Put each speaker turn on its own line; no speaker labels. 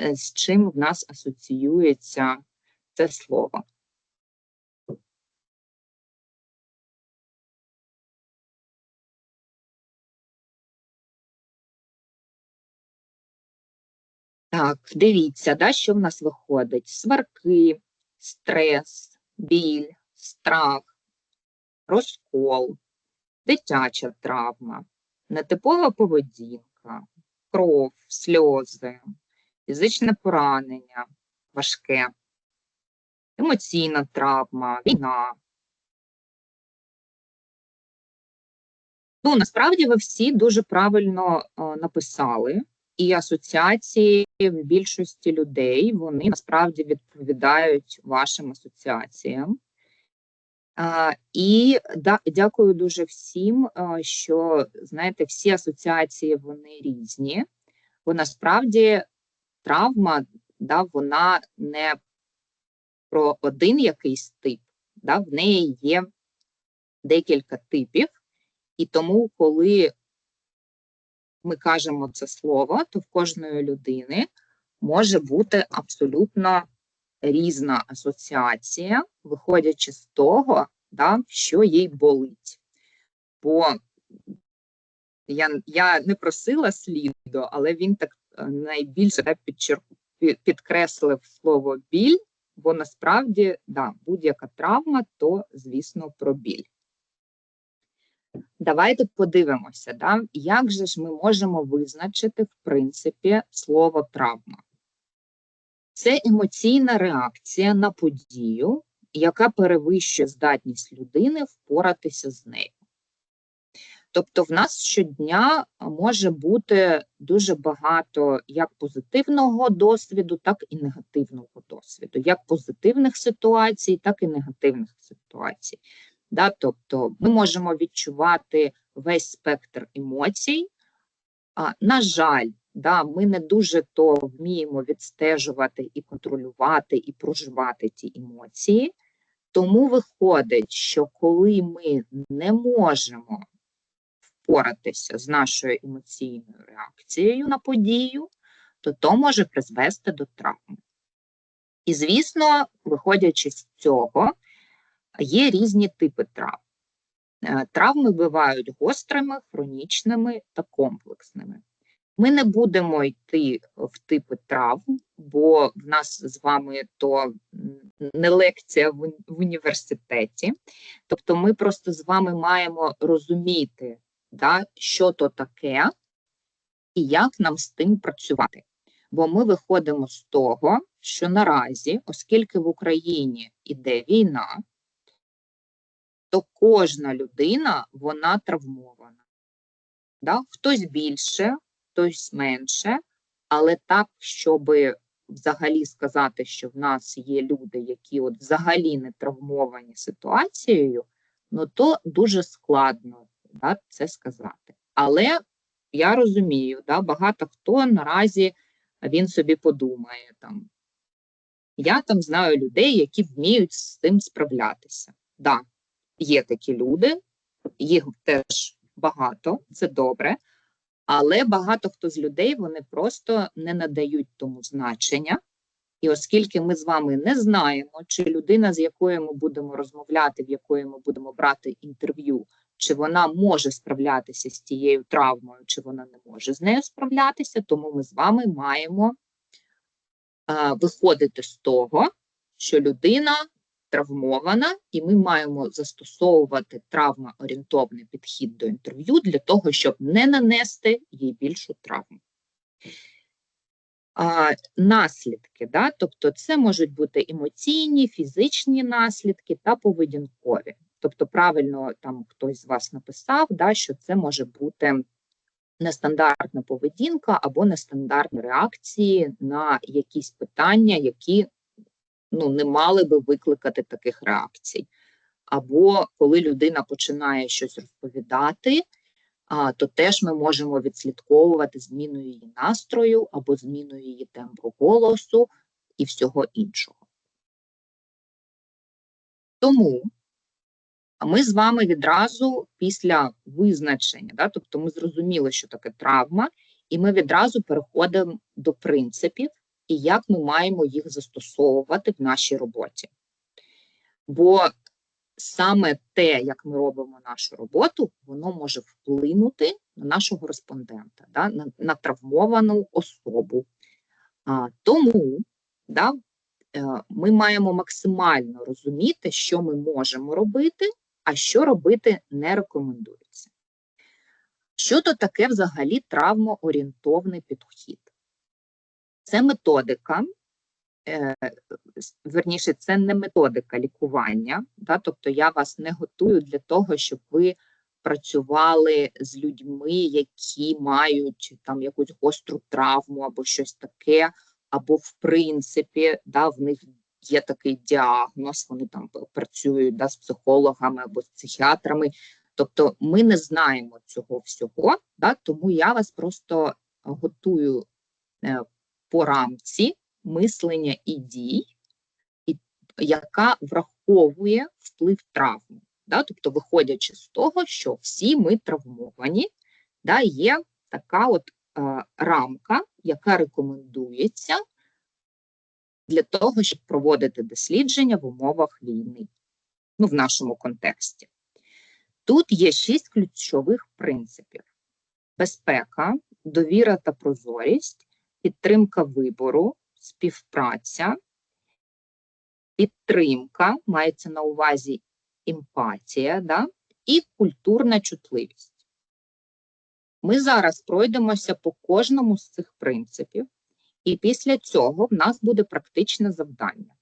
е, з чим в нас асоціюється це слово. Так, дивіться, да, що в нас виходить: сварки, стрес, біль, страх, розкол, дитяча травма, нетипова поведінка, кров, сльози, фізичне поранення, важке, емоційна травма, війна. Ну, насправді ви всі дуже правильно е, написали, і асоціації більшості людей вони насправді відповідають вашим асоціаціям. А, І да, дякую дуже всім, а, що знаєте, всі асоціації вони різні, бо насправді травма да, вона не про один якийсь тип, да, в неї є декілька типів, і тому, коли ми кажемо це слово, то в кожної людини може бути абсолютно різна асоціація, виходячи з того, да, що їй болить. Бо я я не просила сліду, але він так найбільше да, підчер... підкреслив слово біль, бо насправді да, будь-яка травма то, звісно, про біль. Давайте подивимося, да, як же ж ми можемо визначити, в принципі, слово травма. Це емоційна реакція на подію, яка перевищує здатність людини впоратися з нею. Тобто, в нас щодня може бути дуже багато як позитивного досвіду, так і негативного досвіду, як позитивних ситуацій, так і негативних ситуацій. Да? Тобто, ми можемо відчувати весь спектр емоцій. А, На жаль, Да, Ми не дуже то вміємо відстежувати і контролювати, і проживати ті емоції. Тому виходить, що коли ми не можемо впоратися з нашою емоційною реакцією на подію, то то може призвести до травми. І, звісно, виходячи з цього, є різні типи травм. Е, травми бувають гострими, хронічними та комплексними. Ми не будемо йти в типи травм, бо в нас з вами то не лекція в університеті. Тобто, ми просто з вами маємо розуміти, да, що то таке і як нам з тим працювати. Бо ми виходимо з того, що наразі, оскільки в Україні іде війна, то кожна людина вона травмована. Да? Хтось більше, хтось менше, але так, щоб взагалі сказати, що в нас є люди, які от взагалі не травмовані ситуацією, ну то дуже складно да, це сказати. Але я розумію, да, багато хто наразі він собі подумає там. Я там знаю людей, які вміють з цим справлятися. Да, Є такі люди, їх теж багато, це добре. Але багато хто з людей вони просто не надають тому значення. І оскільки ми з вами не знаємо, чи людина, з якою ми будемо розмовляти, в якої ми будемо брати інтерв'ю, чи вона може справлятися з тією травмою, чи вона не може з нею справлятися, тому ми з вами маємо а, виходити з того, що людина травмована, і ми маємо застосовувати травмоорієнтовний підхід до інтерв'ю для того, щоб не нанести їй більшу травму. А, Наслідки, да? тобто це можуть бути емоційні, фізичні наслідки та поведінкові. Тобто, правильно там хтось з вас написав, да, що це може бути нестандартна поведінка або нестандартні реакції на якісь питання, які ну, не мали би викликати таких реакцій. Або коли людина починає щось розповідати, то теж ми можемо відслідковувати зміну її настрою або зміну її темпу голосу і всього іншого. Тому ми з вами відразу після визначення, да, тобто ми зрозуміли, що таке травма, і ми відразу переходимо до принципів, і як ми маємо їх застосовувати в нашій роботі. Бо саме те, як ми робимо нашу роботу, воно може вплинути на нашого респондента, да, на, на травмовану особу. А, тому да, е, ми маємо максимально розуміти, що ми можемо робити, а що робити не рекомендується. Що то таке взагалі травмоорієнтовний підхід? Це методика, е, верніше, це не методика лікування. Да? Тобто я вас не готую для того, щоб ви працювали з людьми, які мають там якусь гостру травму або щось таке, або в принципі, да, в них є такий діагноз, вони там працюють да, з психологами або з психіатрами. Тобто ми не знаємо цього всього, да, тому я вас просто готую е, по рамці мислення і дій, і, яка враховує вплив травми. Да? Тобто, виходячи з того, що всі ми травмовані, да, є така от е, рамка, яка рекомендується для того, щоб проводити дослідження в умовах війни, ну, в нашому контексті. Тут є шість ключових принципів: безпека, довіра та прозорість, підтримка вибору, співпраця, підтримка, мається на увазі емпатія, да? і культурна чутливість. Ми зараз пройдемося по кожному з цих принципів, і після цього в нас буде практичне завдання.